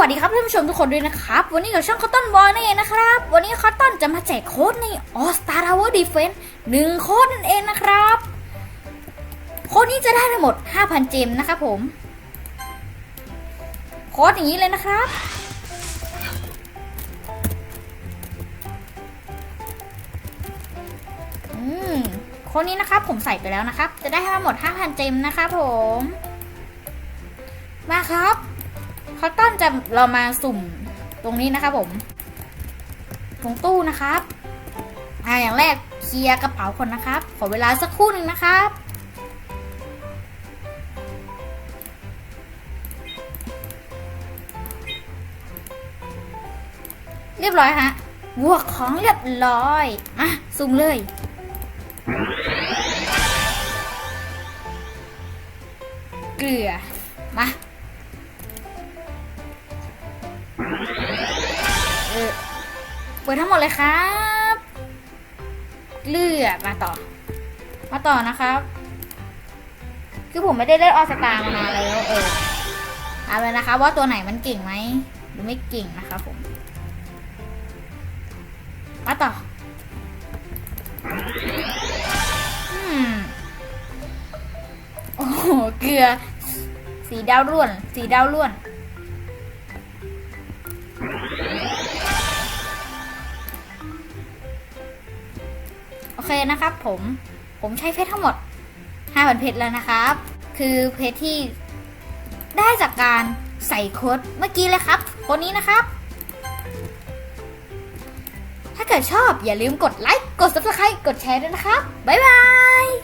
วัสดีครับท่านผู้ชมทุกคนด้วยนะครับ วันนี้กับช่องคอตตอนบอยนั่นเองนะครับ วันนี้คอตตอนจะมาแจกโค้ดใน All Star Tower Defense หนึ่งโค้ดนั่นเองนะครับ โค้ดนี้จะได้ทั้งหมด 5,000 เจมนะครับผม โค้ดอย่างนี้เลยนะครับ อืม โค้ดนี้นะครับผมใส่ไปแล้วนะครับ จะได้ทั้งหมด 5,000 เจมนะครับผม มาครับ คอตตอนจะเรามาสุ่มตรงนี้นะครับผมตรงตู้นะครับอ่าอย่างแรกเคลียร์กระเป๋าคนนะครับ ขอเวลาสักครู่หนึ่งนะครับเรียบร้อยฮะบวกของเรียบร้อยมาสุ่มเลย เกลือ มา ปิดทั้งหมดเลยครับ เลือดมาต่อ มาต่อนะครับ คือผมไม่ได้เล่นออสตามานานแล้วเออเอาเลยนะคะ ว่าตัวไหนมันเก่งไหมหรือไม่เก่งนะคะผม มาต่อโอ้โหเกลือ สีดาวร่วน สีดาวร่วน เคนะครับผมผมใช้เพชรทั้งหมด5,000เพชรแล้วนะครับ คือเพชรที่ได้จากการใส่โค้ดเมื่อกี้เลยครับโค้ดนี้นะครับ ถ้าเกิดชอบอย่าลืมกดไลค์ กด subscribe กดแชร์ด้วยนะครับ บ๊ายบาย